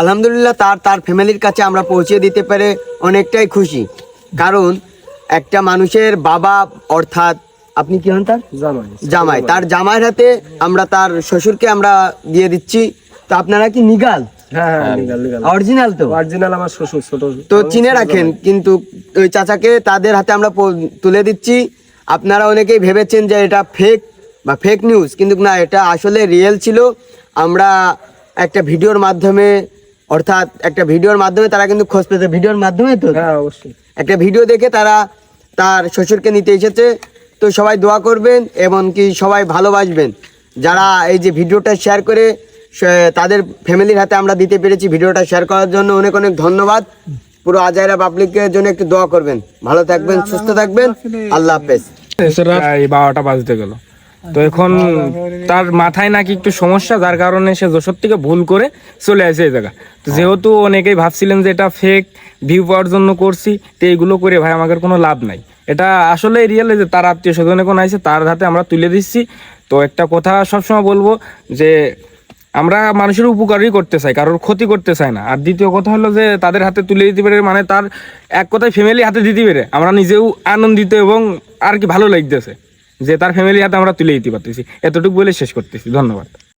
আলহামদুলিল্লাহ তার তার ফ্যামিলির কাছে আমরা পৌঁছে দিতে পেরে অনেকটাই খুশি। কারণ একটা মানুষের বাবা অর্থাৎ আপনি কি হন তার? জামাই। জামাই। তার জামাইয়ের হাতে আমরা তার শ্বশুরকে আমরা দিয়ে দিচ্ছি। তো আপনারা কি নিগাল? হ্যাঁ হ্যাঁ অরিজিনাল তো? অরিজিনাল আমার শ্বশুর ছোট তো চিনে রাখেন কিন্তু ওই চাচাকে তাদের হাতে আমরা তুলে দিচ্ছি। আপনারা অনেকেই ভেবেছেন যে এটা ফেক বা ফেক নিউজ কিন্তু না এটা আসলে রিয়েল ছিল। আমরা একটা ভিডিওর মাধ্যমে অর্থাৎ একটা ভিডিওর মাধ্যমে তারা কিন্তু খোঁজ পেতে ভিডিওর মাধ্যমে তো? হ্যাঁ অবশ্যই। একটা ভিডিও দেখে তারা তার শ্বশুরকে নিতে এসেছে। তো সবাই দোয়া করবেন এবং কি সবাই ভালোবাসবেন। যারা এই যে ভিডিওটা শেয়ার করে তাদের ফ্যামিলির হাতে আমরা দিতে পেরেছি ভিডিওটা শেয়ার করার জন্য অনেক অনেক ধন্যবাদ। পুরো আজাইরা পাবলিকের জন্য একটু দোয়া করবেন। ভালো থাকবেন সুস্থ থাকবেন। আল্লাহ হাফেজ। এই বারোটা বাজতে গেল। তো এখন তার মাথায় নাকি একটু সমস্যা যার কারণে সে যশোর থেকে ভুল করে চলে আসে এই জায়গা। তো যেহেতু অনেকেই ভাবছিলেন যে এটা ফেক ভিউ পাওয়ার জন্য করছি তো এইগুলো করে ভাই আমাদের কোনো লাভ নাই। এটা আসলে রিয়েল যে তার আত্মীয় স্বজনে কোন আছে তার হাতে আমরা তুলে দিচ্ছি। তো একটা কথা সবসময় বলব যে আমরা মানুষের উপকারই করতে চাই কারোর ক্ষতি করতে চাই না। আর দ্বিতীয় কথা হলো যে তাদের হাতে তুলে দিতে পারে মানে তার এক কথায় ফ্যামিলি হাতে দিতে পারে আমরা নিজেও আনন্দিত এবং আর কি ভালো লাগতেছে। যে তার ফ্যামিলি হাতে আমরা তুলে দিতে পারতেছি। এতটুকু বলে শেষ করতেছি। ধন্যবাদ।